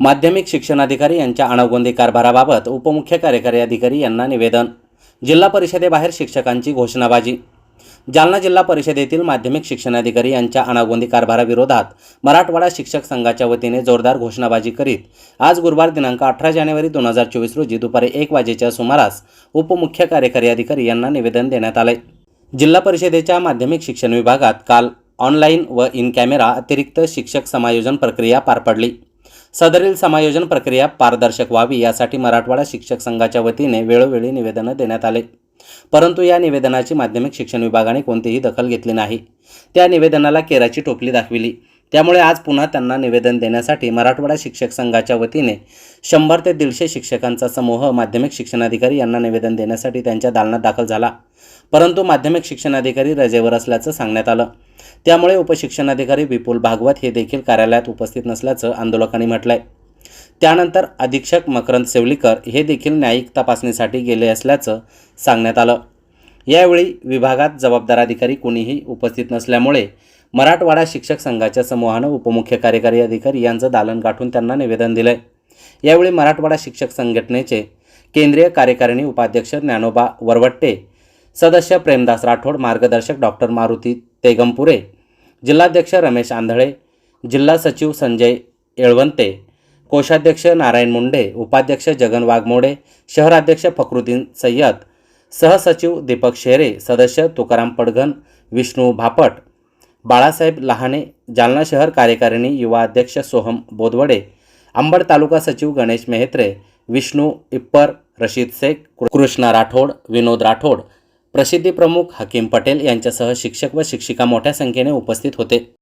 माध्यमिक शिक्षणाधिकारी यांच्या अणगोंदी कारभाराबाबत उपमुख्य कार्यकारी अधिकारी यांना निवेदन जिल्हा परिषदेबाहेर शिक्षकांची घोषणाबाजी. जालना जिल्हा परिषदेतील माध्यमिक शिक्षणाधिकारी यांच्या अनागोंदी कारभाराविरोधात मराठवाडा शिक्षक संघाच्या वतीने जोरदार घोषणाबाजी करीत आज गुरुवार दिनांक अठरा जानेवारी दोन हजार चोवीस रोजी दुपारी एक वाजेच्या सुमारास उपमुख्य कार्यकारी अधिकारी यांना निवेदन देण्यात आले. जिल्हा परिषदेच्या माध्यमिक शिक्षण विभागात काल ऑनलाईन व इन कॅमेरा अतिरिक्त शिक्षक समायोजन प्रक्रिया पार पडली. सदरील समायोजन प्रक्रिया पारदर्शक व्हावी यासाठी मराठवाडा शिक्षक संघाच्या वतीने वेळोवेळी निवेदनं देण्यात आले. परंतु या निवेदनाची माध्यमिक शिक्षण विभागाने कोणतीही दखल घेतली नाही. त्या निवेदनाला केराची टोपली दाखविली. त्यामुळे आज पुन्हा त्यांना निवेदन देण्यासाठी मराठवाडा शिक्षक संघाच्या वतीने शंभर ते दीडशे शिक्षकांचा समूह माध्यमिक शिक्षणाधिकारी यांना निवेदन देण्यासाठी त्यांच्या दालनात दाखल झाला. परंतु माध्यमिक शिक्षणाधिकारी रजेवर असल्याचं सांगण्यात आलं. त्यामुळे उपशिक्षणाधिकारी विपुल भागवत हे देखील कार्यालयात उपस्थित नसल्याचं आंदोलकांनी म्हटलंय. त्यानंतर अधीक्षक मकरंद सेवलीकर हे देखील न्यायिक तपासणीसाठी गेले असल्याचं सांगण्यात आलं. यावेळी विभागात जबाबदार अधिकारी कोणीही उपस्थित नसल्यामुळे मराठवाडा शिक्षक संघाच्या समूहानं उपमुख्य कार्यकारी अधिकारी यांचं दालन गाठून त्यांना निवेदन दिलंय. यावेळी मराठवाडा शिक्षक संघटनेचे केंद्रीय कार्यकारिणी उपाध्यक्ष ज्ञानोबा वरवट्टे सदस्य प्रेमदास राठोड मार्गदर्शक डॉक्टर मारुती तेगमपुरे जिल्हाध्यक्ष रमेश आंधळे जिल्हा सचिव संजय येळवंते कोषाध्यक्ष नारायण मुंडे उपाध्यक्ष जगन वाघमोडे शहराध्यक्ष फखरुद्दीन सय्यद सहसचिव दीपक शेरे सदस्य तुकाराम पडघन विष्णू भापट बाळासाहेब लहाने जालना शहर कार्यकारिणी युवा अध्यक्ष सोहम बोदवडे अंबड तालुका सचिव गणेश मेहत्रे विष्णू इप्पर रशीद शेख कृष्णा राठोड विनोद राठोड प्रसिद्धी प्रमुख हकीम पटेल यांच्यासह शिक्षक व शिक्षिका मोठ्या संख्येने उपस्थित होते.